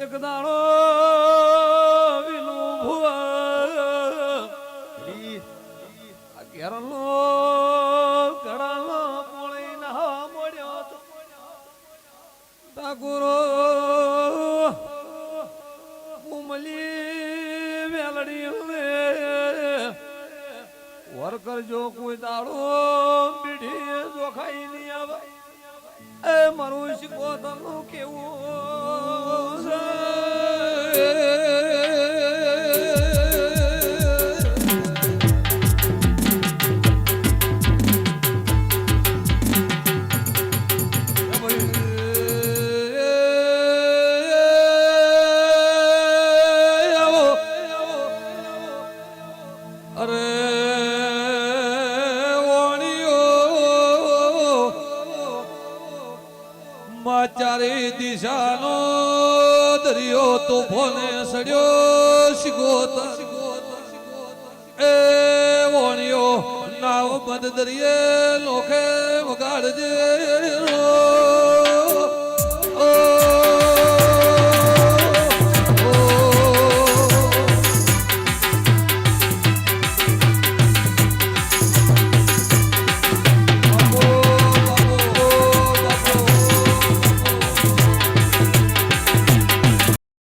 એક દાણો વિનું ભુવા ઘેરનો ઘડાનો પોળી ના મોડ્યો તો ઠાકુરો ઉમલી વેલડી વર કરજો કોઈ દાડો પીઢી જોખાઈ નહીં આવે. એ મારું શીખો તનું કેવું અરે ચારે દિશાનો દરિયો તોફોને સડ્યો શિગોત એ વણિયો નાવ બંધ દરિયે લોખે વગાડજે.